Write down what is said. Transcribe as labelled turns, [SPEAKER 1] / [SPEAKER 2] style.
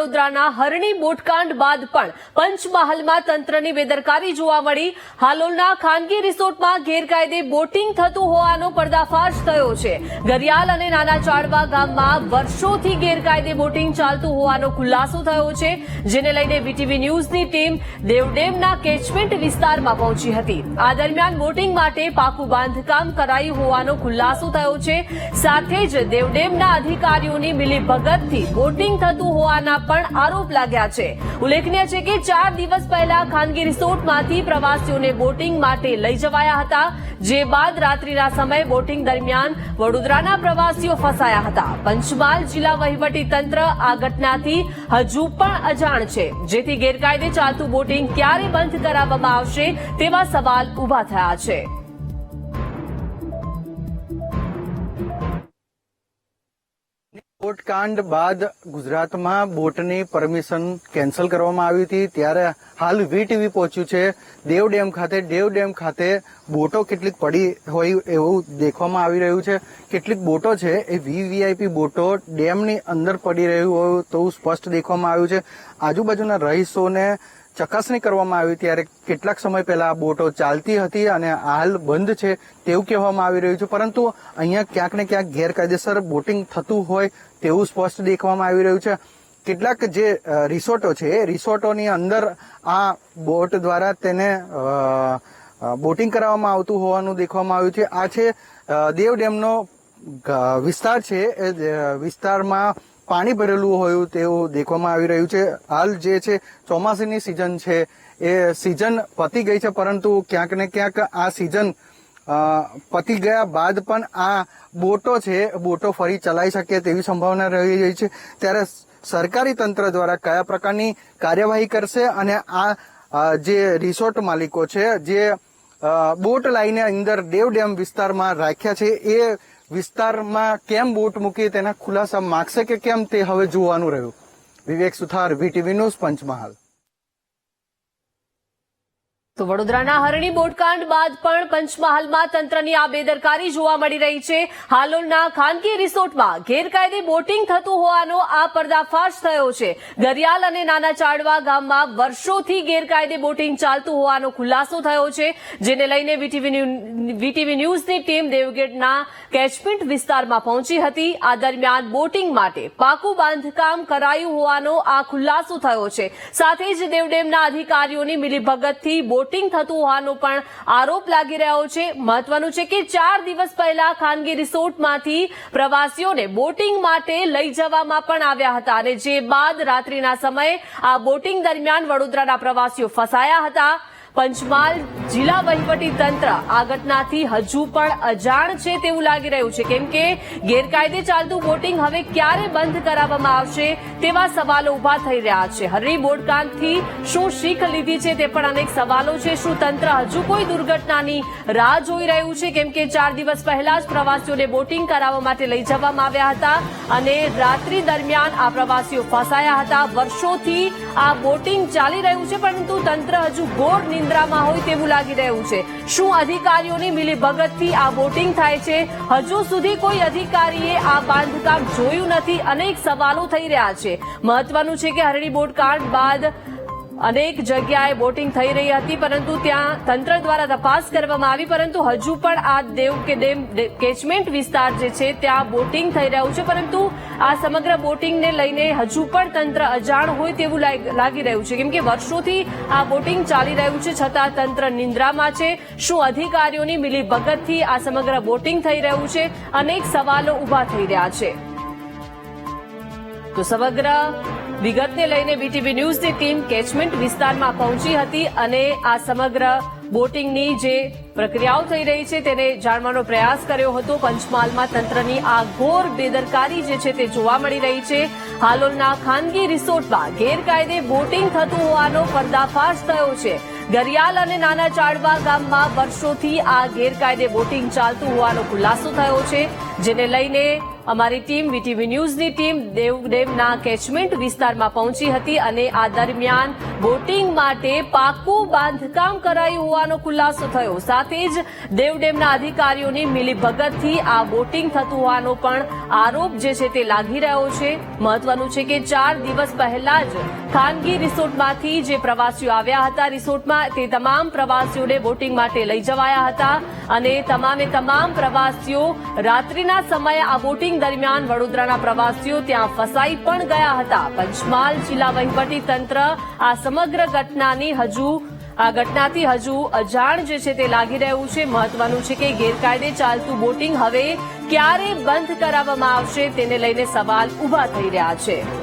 [SPEAKER 1] વડોદરાના હરણી બોટકાંડ બાદ પણ પંચમહાલમાં તંત્રની બેદરકારી જોવા મળી. હાલોલના ખાનગી રિસોર્ટમાં ગેરકાયદે બોટિંગ થતું હોવાનો પર્દાફાશ થયો છે. ગરિયાલ અને નાના ચાડવા ગામમાં વર્ષોથી ગેરકાયદે બોટિંગ ચાલતું હોવાનો ખુલાસો થયો છે, જેને લઈને વીટીવી ન્યૂઝની ટીમ દેવડેમના કેચમેન્ટ વિસ્તારમાં પહોંચી હતી. આ દરમિયાન બોટિંગ માટે પાકું બાંધકામ કરાયું હોવાનો ખુલાસો થયો છે. સાથે જ દેવડેમના અધિકારીઓની મિલીભગતથી બોટિંગ થતું હોવાના પણ આરોપ લાગ્યા છે. ઉલ્લેખનીય છે કે ચાર દિવસ પહેલા ખાનગી રિસોર્ટમાંથી પ્રવાસીઓને બોટિંગ માટે લઈ જવાયા હતા, જે બાદ રાત્રિના સમયે બોટિંગ દરમિયાન વડોદરાના પ્રવાસીઓ ફસાયા હતા. પંચમહાલ જિલ્લા વહીવટી તંત્ર આ ઘટનાથી હજુ પણ અજાણ છે. જેથી ગેરકાયદે ચાલતું બોટિંગ ક્યારે બંધ કરાવવામાં આવશે તેવા સવાલ ઊભા થયા છે.
[SPEAKER 2] બોટકાંડ બાદ ગુજરાતમાં બોટની પરમિશન કેન્સલ કરવામાં આવી હતી. ત્યારે હાલ વીટીવી પહોંચ્યું છે. દેવ ડેમ ખાતે દેવ ડેમ ખાતે બોટો કેટલીક પડી હોય એવું દેખવામાં આવી રહ્યું છે. કેટલીક બોટો છે એ વીવીઆઈપી બોટો ડેમની અંદર પડી રહ્યું હોય તેવું સ્પષ્ટ દેખવામાં આવ્યું છે. આજુબાજુના રહીશોને ચકાસણી કરવામાં આવી ત્યારે કેટલાક સમય પહેલા આ બોટો ચાલતી હતી અને હાલ બંધ છે તેવું કહેવામાં આવી રહ્યું છે. પરંતુ અહીંયા ક્યાંક ને ક્યાંક ગેરકાયદેસર બોટિંગ થતું હોય તેવું સ્પષ્ટ દેખવામાં આવી રહ્યું છે. કેટલાક જે રિસોર્ટો છે, એ રિસોર્ટોની અંદર આ બોટ દ્વારા તેને બોટિંગ કરાવવામાં આવતું હોવાનું દેખવામાં આવ્યું છે. આ છે દેવ ડેમનો વિસ્તાર છે. એ વિસ્તારમાં પાણી ભરેલું હોય તેવું દેખવામાં આવી રહ્યું છે. હાલ જે છે, ચોમાસાની સિઝન છે. એ સિઝન પતી ગઈ છે, પરંતુ ક્યાંક ને ક્યાંક આ સિઝન પતી ગયા બાદ પણ આ બોટો છે, બોટો ફરી ચલાઈ શકે તેવી સંભાવના રહી રહી છે. ત્યારે સરકારી તંત્ર દ્વારા કયા પ્રકારની કાર્યવાહી કરશે અને આ જે રિસોર્ટ માલિકો છે, જે બોટ લાઈને અંદર દેવ ડેમ વિસ્તારમાં રાખ્યા છે, એ વિસ્તારમાં કેમ બોટ મૂકી તેના ખુલાસા માગશે કે કેમ તે હવે જોવાનું રહ્યું. Vivek Suthar, VTV news Panchmahal.
[SPEAKER 1] તો વડોદરાના હરણી બોટકાંડ બાદ પણ પંચમહાલમાં તંત્રની આ બેદરકારી જોવા મળી રહી છે. હાલોલના ખાનગી રિસોર્ટમાં ગેરકાયદે બોટિંગ થતું હોવાનો આ પર્દાફાશ થયો છે. દરિયાલ અને નાના ચાડવા ગામમાં વર્ષોથી ગેરકાયદે બોટિંગ ચાલતું હોવાનો ખુલાસો થયો છે. જેને લઈને વીટીવી ન્યૂઝની ટીમ દેવગેટના કેચમેન્ટ વિસ્તારમાં પહોંચી હતી. આ દરમિયાન બોટિંગ માટે પાકું બાંધકામ કરાયું હોવાનો આ ખુલાસો થયો છે. સાથે જ દેવડેમના અધિકારીઓની મિલીભગતથી બોટિંગ થતું હોવાનો પણ આરોપ લાગી રહ્યો છે. મહત્વનું છે કે ચાર દિવસ પહેલા ખાનગી રિસોર્ટમાંથી પ્રવાસીઓને બોટિંગ માટે લઈ જવામાં પણ આવ્યા હતા અને જે બાદ રાત્રિના સમયે આ બોટિંગ દરમિયાન વડોદરાના પ્રવાસીઓ ફસાયા હતા. પંચમહાલ જિલ્લા વહીવટી તંત્ર આ ઘટનાથી હજુ પણ અજાણ છે તેવું લાગી રહ્યું છે. કેમ કે ગેરકાયદે ચાલતું બોટિંગ હવે ક્યારે બંધ કરાવવામાં આવશે તેવા સવાલો ઊભા થઈ રહ્યા છે. હરી બોટકાંતથી શું શીખ લીધી છે તે પણ અનેક સવાલો છે. શું તંત્ર હજુ કોઈ દુર્ઘટનાની રાહ જોઈ રહ્યું છે? કેમ કે ચાર દિવસ પહેલા જ પ્રવાસીઓને બોટિંગ કરાવવા માટે લઈ જવામાં આવ્યા હતા અને રાત્રિ દરમિયાન આ પ્રવાસીઓ ફસાયા હતા. વર્ષોથી આ બોટિંગ ચાલી રહ્યું છે, પરંતુ તંત્ર હજુ ઘોર નિંદ્રામાં હોય તેવું લાગી રહ્યું છે. શું અધિકારીઓની મિલીભગતથી આ બોટિંગ થાય છે? હજુ સુધી કોઈ અધિકારીએ આ બાંધકામ જોયું નથી. અનેક સવાલો થઈ રહ્યા છે. મહત્વનું છે કે હરણી બોટ કાંડ બાદ અનેક જગ્યાએ બોટિંગ થઈ રહી હતી, પરંતુ ત્યાં તંત્ર દ્વારા તપાસ કરવામાં આવી, પરંતુ હજુ પણ આ દેવ કે ડેમ કેચમેન્ટ વિસ્તાર જે છે, ત્યાં બોટિંગ થઈ રહ્યું છે. પરંતુ આ સમગ્ર બોટિંગને લઈને હજુ પણ તંત્ર અજાણ હોય તેવું લાગ- રહ્યું છે. કેમ કે વર્ષોથી આ બોટિંગ ચાલી રહ્યું છે, છતાં તંત્ર નિંદ્રામાં છે. શું અધિકારીઓની મિલીભગતથી આ સમગ્ર બોટિંગ થઈ રહ્યું છે? અનેક સવાલો ઊભા થઈ રહ્યા છે. તો સમગ્ર વિગતને લઈને બીટીવી ન્યૂઝની ટીમ કેચમેન્ટ વિસ્તારમાં પહોંચી હતી અને આ સમગ્ર બોટિંગની જે પ્રક્રિયાઓ થઈ રહી છે તેને જાણવાનો પ્રયાસ કર્યો હતો. પંચમહાલમાં તંત્રની આ ઘોર બેદરકારી જે છે તે જોવા મળી રહી છે. હાલોલના ખાનગી રિસોર્ટમાં ગેરકાયદે બોટિંગ થતું હોવાનો પર્દાફાશ થયો છે. ગરિયાલ અને નાના ચાડવા ગામમાં વર્ષોથી આ ગેરકાયદે બોટિંગ ચાલતું હોવાનો ખુલાસો થયો છે, જેને લઈને અમારી ટીમ, વીટીવી ન્યૂઝની ટીમ દેવડેમના કેચમેન્ટ વિસ્તારમાં પહોંચી હતી અને આ દરમિયાન બોટિંગ માટે પાકું બાંધકામ કરાયું હોવાનો ખુલાસો થયો. સાથે જ દેવડેમના અધિકારીઓની મિલીભગતથી આ બોટિંગ થતું હોવાનો પણ આરોપ જે છે તે લાગી રહ્યો છે. મહત્વનું છે કે ચાર દિવસ પહેલા જ ખાનગી રિસોર્ટમાંથી જે પ્રવાસીઓ આવ્યા હતા રિસોર્ટમાં, તે તમામ પ્રવાસીઓને બોટિંગ માટે લઈ જવાયા હતા અને તમામે તમામ પ્રવાસીઓ રાત્રિના સમયે આ બોટિંગ દરમિયાન વડોદરાના પ્રવાસીઓ ત્યાં ફસાઈ પણ ગયા હતા. પંચમહાલ, જિલ્લા વહીવટી તંત્ર આ સમગ્ર ઘટનાની હજુ, આ ઘટનાથી હજુ અજાણ જે છે તે લાગી રહ્યું છે. મહત્વનું છે કે ગેરકાયદે ચાલતું બોટિંગ હવે ક્યારે બંધ કરાવવામાં આવશે તેને લઈને સવાલ ઊભા થઈ રહ્યા છે.